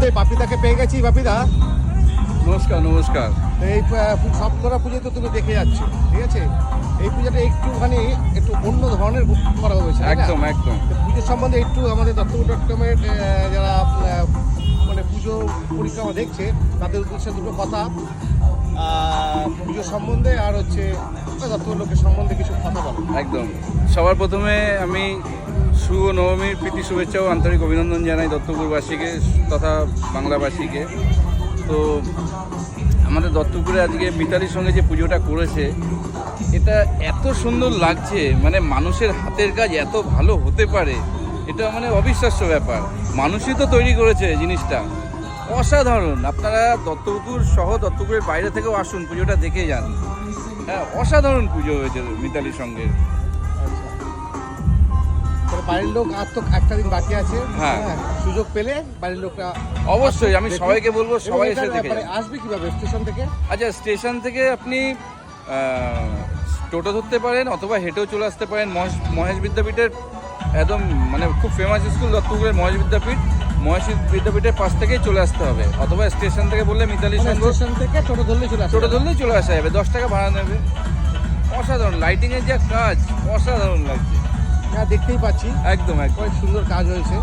গেছি বাপিদা। নমস্কার নমস্কার। এই সপ্তরা পুজো তো তুমি দেখে যাচ্ছ ঠিক আছে? এই পুজোটা একটুখানি একটু অন্য ধরনের করা হয়েছে একদম একদম। পুজোর সম্বন্ধে একটু আমাদের দত্তপুর ডট কমের যারা মানে পুজো পরিক্রমা দেখছে তাদের উদ্দেশ্যে দুটো কথা। পুজো সম্বন্ধে আর হচ্ছে দত্তপুর লোকের সম্বন্ধে কিছু কথা বলো। একদম। সবার প্রথমে আমি শুভ নবমীর প্রীতি শুভেচ্ছা ও আন্তরিক অভিনন্দন জানাই দত্তপুরবাসীকে তথা বাংলাবাসীকে। তো আমাদের দত্তপুরে আজকে মিতালির সঙ্গে যে পুজোটা করেছে, এটা এত সুন্দর লাগছে মানে মানুষের হাতের কাজ এত ভালো হতে পারে, এটা মানে অবিশ্বাস্য ব্যাপার। মানুষই তো তৈরি করেছে জিনিসটা। অসাধারণ। আপনারা দত্তপুর সহ দত্তপুরের বাইরে থেকেও আসুন, পুজোটা দেখে যান। হ্যাঁ অসাধারণ পুজো হয়েছে মিতালির সঙ্গে। বাড়ির লোক আর তো একটা দিন বাকি আছে। হ্যাঁ। সুযোগ পেলে বাড়ির লোকরা অবশ্যই আমি সবাইকে বলব সবাই এসে দেখে আসবে কীভাবে স্টেশন থেকে? আচ্ছা স্টেশন থেকে আপনি টোটো ধরতে পারেন অথবা হেঁটেও চলে আসতে পারেন। মহেশ মহেশ বিদ্যাপীঠের একদম মানে খুব ফেমাস স্কুল দত্তপুরের মহেশ বিদ্যাপীঠ। মহেশ বিদ্যাপীঠের পাশ থেকেই চলে আসতে হবে। অথবা স্টেশন থেকে বললে মিতালি মানে স্টেশন থেকে টোটো ধরলে চলে টোটো ধরলেই চলে আসা যাবে দশ টাকা ভাড়া নেবে। অসাধারণ লাইটিংয়ের যে কাজ অসাধারণ লাগছে হ্যাঁ দেখতেই পাচ্ছি একদম একদম। সুন্দর কাজ হয়েছে।